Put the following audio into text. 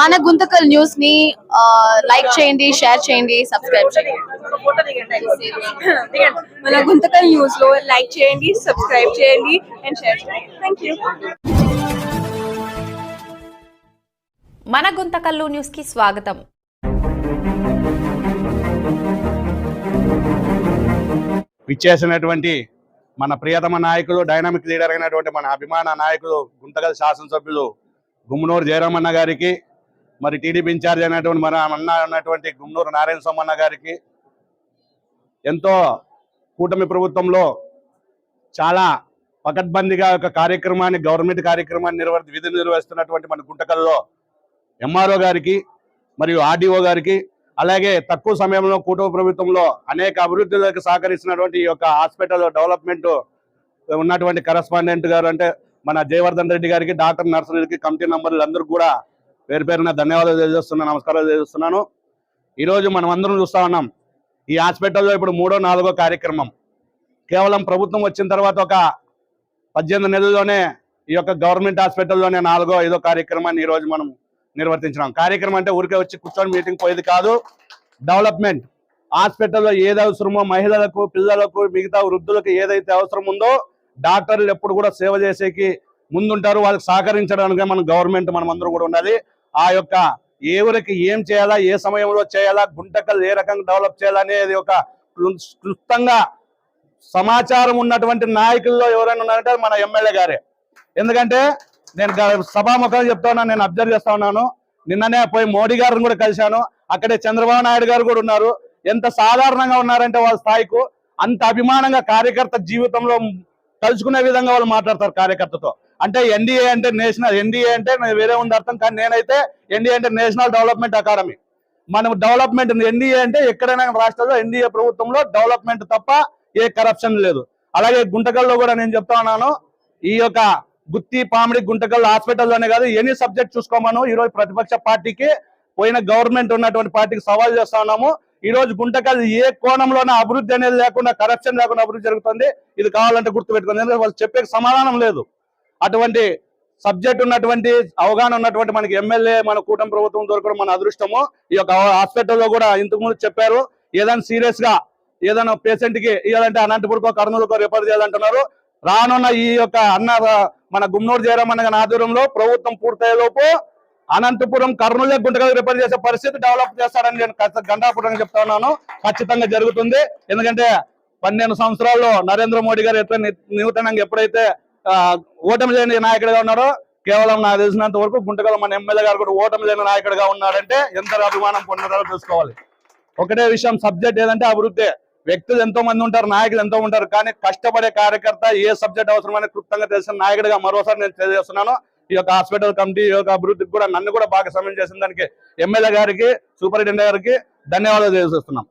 మన గుంతకల్ న్యూస్ని లైక్ చేయండి షేర్ చేయండి సబ్స్క్రైబ్ చేయండి. మన గుంతకల్ న్యూస్లో లైక్ చేయండి సబ్స్క్రైబ్ చేయండి అండ్ షేర్ చేయండి. థ్యాంక్ యూ మన గుంతకల్లు న్యూస్కి స్వాగతం. విచ్చేసినటువంటి మన ప్రియతమ నాయకులు డైనామిక్ లీడర్ అయినటువంటి మన అభిమాన నాయకులు గుంతగల్ శాసనసభ్యులు గుమ్మనూరు జయరామన్న గారికి మరి టీడీపీ ఇన్ఛార్జ్ అయినటువంటి మన అన్న ఉన్నటువంటి గుమ్మనూరు నారాయణ సోమన్న గారికి ఎంతో కూటమి ప్రభుత్వంలో చాలా పకడ్బందీగా ఒక కార్యక్రమాన్ని గవర్నమెంట్ కార్యక్రమాన్ని నిర్వహి విధి నిర్వహిస్తున్నటువంటి మన గుంటకల్లో ఎంఆర్ఓ గారికి మరియు ఆర్డీఓ గారికి అలాగే తక్కువ సమయంలో కూటమి ప్రభుత్వంలో అనేక అభివృద్ధులకు సహకరిస్తున్నటువంటి ఈ యొక్క హాస్పిటల్ డెవలప్మెంట్ ఉన్నటువంటి కరస్పాండెంట్ గారు అంటే మన జయవర్ధన్ రెడ్డి గారికి డాక్టర్ నర్సరీకి కమిటీ నంబర్లు అందరూ కూడా పేరు పేరున ధన్యవాదాలు తెలియజేస్తున్నాను నమస్కారాలు తెలియజేస్తున్నాను. ఈరోజు మనం అందరం చూస్తా ఉన్నాం ఈ హాస్పిటల్లో ఇప్పుడు మూడో నాలుగో కార్యక్రమం. కేవలం ప్రభుత్వం వచ్చిన తర్వాత ఒక పద్దెనిమిది నెలల్లోనే ఈ యొక్క గవర్నమెంట్ హాస్పిటల్లోనే నాలుగో ఐదో కార్యక్రమాన్ని ఈరోజు మనం నిర్వర్తించినాం. కార్యక్రమం అంటే ఊరికే వచ్చి కూర్చొని మీటింగ్ పోయేది కాదు. డెవలప్మెంట్. హాస్పిటల్లో ఏది అవసరమో మహిళలకు పిల్లలకు మిగతా వృద్ధులకు ఏదైతే అవసరం ఉందో డాక్టర్లు ఎప్పుడు కూడా సేవ చేసేకి ముందుంటారు. వాళ్ళకి సహకరించడానికి మన గవర్నమెంట్ మనం అందరూ కూడా ఉండాలి ఆ యొక్క ఎవరికి ఏం చేయాలా ఏ సమయంలో చేయాలా గుంటకల్ ఏ రకంగా డెవలప్ చేయాలనేది ఒక క్లుప్తంగా సమాచారం ఉన్నటువంటి నాయకుల్లో ఎవరైనా ఉన్నారంటే మన ఎమ్మెల్యే గారే. ఎందుకంటే నేను గ- చెప్తా ఉన్నాను నేను అబ్జర్వ్ చేస్తా ఉన్నాను. నిన్ననే పోయి మోడీ గారిని కూడా కలిశాను. అక్కడే చంద్రబాబు నాయుడు గారు కూడా ఉన్నారు. ఎంత సాధారణంగా ఉన్నారంటే వాళ్ళ స్థాయికు అంత అభిమానంగా కార్యకర్త జీవితంలో తలుచుకునే విధంగా వాళ్ళు మాట్లాడతారు కార్యకర్తతో. అంటే ఎన్డీఏ అంటే నేషనల్ ఎన్డీఏ అంటే వేరే ఉంది అర్థం కానీ నేనైతే ఎన్డీఏ అంటే నేషనల్ డెవలప్మెంట్ అకాడమీ. మనం డెవలప్మెంట్ ఎన్డీఏ అంటే ఎక్కడైనా రాష్ట్రంలో ఎన్డీఏ ప్రభుత్వంలో డెవలప్మెంట్ తప్ప ఏ కరప్షన్ లేదు. అలాగే గుంటకల్లో కూడా నేను చెప్తా ఉన్నాను ఈ యొక్క గుత్తి పామిడి గుంటకల్ హాస్పిటల్లోనే కాదు ఎనీ సబ్జెక్ట్ చూసుకోమను. ఈరోజు ప్రతిపక్ష పార్టీకి పోయిన గవర్నమెంట్ ఉన్నటువంటి పార్టీకి సవాల్ చేస్తా ఉన్నాము. ఈ రోజు గుంటకల్ ఏ కోణంలోనే అభివృద్ధి అనేది లేకుండా కరప్షన్ లేకుండా అభివృద్ధి జరుగుతుంది. ఇది కావాలంటే గుర్తుపెట్టుకుంది ఎందుకంటే వాళ్ళు చెప్పే సమాధానం లేదు. అటువంటి సబ్జెక్ట్ ఉన్నటువంటి అవగాహన ఉన్నటువంటి మనకి ఎమ్మెల్యే మన కూటమి ప్రభుత్వం దొరకడం మన అదృష్టము ఈ యొక్క హాస్పిటల్లో కూడా ఇంతకు ముందు చెప్పారు. ఏదైనా సీరియస్గా ఏదైనా పేషెంట్కి ఇవ్వాలంటే అనంతపురకో కర్నూలుకో రిఫర్ చేయాలంటున్నారు. రానున్న ఈ యొక్క అన్న మన గుమ్మనూరు జయరామన్న ఆధ్వర్యంలో ప్రభుత్వం పూర్తయ్యేలోపు అనంతపురం కర్నూలు గుంటగా రిపేర్ చేసే పరిస్థితి డెవలప్ చేస్తాడని నేను గండాపురంగా చెప్తా ఉన్నాను. ఖచ్చితంగా జరుగుతుంది. ఎందుకంటే పన్నెండు సంవత్సరాల్లో నరేంద్ర మోడీ గారు ఎట్లా నూతనంగా ఎప్పుడైతే ఓటమి లేని నాయకుడిగా ఉన్నారో కేవలం నాకు తెలిసినంత వరకు గుంటకల్ మన ఎమ్మెల్యే గారు కూడా ఓటమి లేని నాయకుడిగా ఉన్నాడంటే ఎంత అభిమానం పొందారో తెలుసుకోవాలి. ఒకటే విషయం సబ్జెక్ట్ ఏదంటే అభివృద్ధి. వ్యక్తులు ఎంతో మంది ఉంటారు నాయకులు ఎంతో ఉంటారు కానీ కష్టపడే కార్యకర్త ఏ సబ్జెక్ట్ అవసరమని క్లుప్తంగా తెలిసిన నాయకుడిగా మరోసారి నేను తెలియజేస్తున్నాను. ఈ యొక్క హాస్పిటల్ కమిటీ ఈ యొక్క అభివృద్ధికి కూడా నన్ను కూడా బాగా సమయం చేసిన దానికి ఎమ్మెల్యే గారికి సూపరింటెండెంట్ గారికి ధన్యవాదాలు తెలియజేస్తున్నాం.